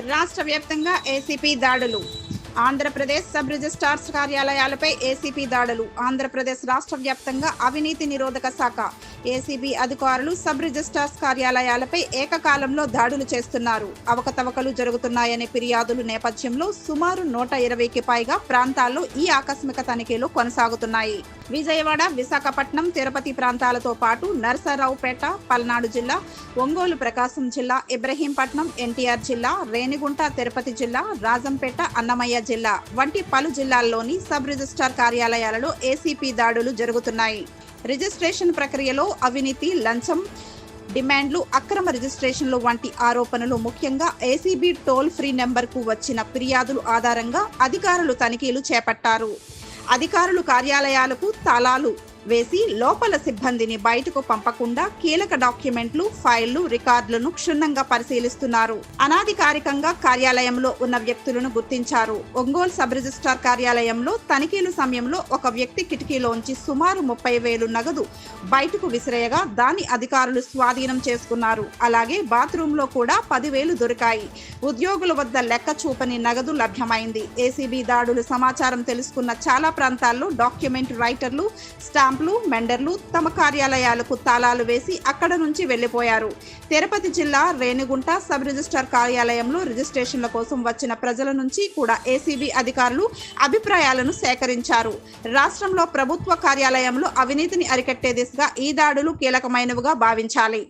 రాష్ట్ర వ్యాప్తంగా ఏసీపీ దాడులు. ఆంధ్రప్రదేశ్ సబ్ రిజిస్ట్రార్స్ కార్యాలయాలపై ఏసీపీ దాడులు. ఆంధ్రప్రదేశ్ రాష్ట్ర వ్యాప్తంగా అవినీతి నిరోధక శాఖ. ఏసీబీ అధికారులు సబ్ రిజిస్ట్రార్స్ కార్యాలయాలపై ఏకకాలంలో దాడులు చేస్తున్నారు. అవకతవకలు జరుగుతున్నాయనే ఫిర్యాదుల నేపథ్యంలో సుమారు నూట ఇరవైకి పైగా ప్రాంతాల్లో ఈ ఆకస్మిక తనిఖీలు కొనసాగుతున్నాయి. విజయవాడ విశాఖపట్నం తిరుపతి ప్రాంతాలతో పాటు నర్సరావుపేట పల్నాడు జిల్లా ఒంగోలు ప్రకాశం జిల్లా ఇబ్రహీంపట్నం ఎన్టీఆర్ జిల్లా రేణిగుంట తిరుపతి జిల్లా రాజంపేట అన్నమయ్య జిల్లా వంటి పలు జిల్లాల్లోని సబ్ రిజిస్ట్రార్ కార్యాలయాలలో ఏసీపీ దాడులు జరుగుతున్నాయి. రిజిస్ట్రేషన్ ప్రక్రియలో అవినీతి లంచం డిమాండ్లు అక్రమ రిజిస్ట్రేషన్లు వంటి ఆరోపణలు ముఖ్యంగా ఏసీబీ టోల్ ఫ్రీ నెంబర్కు వచ్చిన ఫిర్యాదులు ఆధారంగా అధికారులు తనిఖీలు చేపట్టారు. అధికారులు కార్యాలయాలకు తాళాలు వేసి లోపల సిబ్బందిని బయటకు పంపకుండా కీలక డాక్యుమెంట్లు ఫైళ్ళు రికార్డులను క్షుణ్ణంగా పరిశీలిస్తున్నారు. అనాధికారికంగా కార్యాలయంలో ఉన్న వ్యక్తులను గుర్తించారు. ఒంగోలు సబ్ రిజిస్ట్రార్ కార్యాలయంలో తనిఖీల సమయంలో ఒక వ్యక్తి కిటికీలోంచి సుమారు ముప్పై వేలు నగదు బయటకు విసిరేయగా దాన్ని అధికారులు స్వాధీనం చేసుకున్నారు. అలాగే బాత్రూమ్లో కూడా పదివేలు దొరికాయి. ఉద్యోగుల వద్ద లెక్క చూపని నగదు లభ్యమైంది. ఏసీబీ దాడులు సమాచారం తెలుసుకున్న చాలా ప్రాంతాల్లో డాక్యుమెంట్ రైటర్లు స్టాంపులు మెండర్లు తమ కార్యాలయాలకు తాళాలు వేసి అక్కడ నుంచి వెళ్ళిపోయారు తిరుపతి జిల్లా రేణిగుంట సబ్ రిజిస్ట్రార్ కార్యాలయంలో రిజిస్ట్రేషన్ల కోసం వచ్చిన ప్రజల నుంచి కూడా ఏసీబీ అధికారులు అభిప్రాయాలను సేకరించారు. రాష్ట్రంలో ప్రభుత్వ కార్యాలయంలో అవినీతిని అరికట్టే దిశగా ఈ దాడులు కీలకమైనవిగా భావించాలి.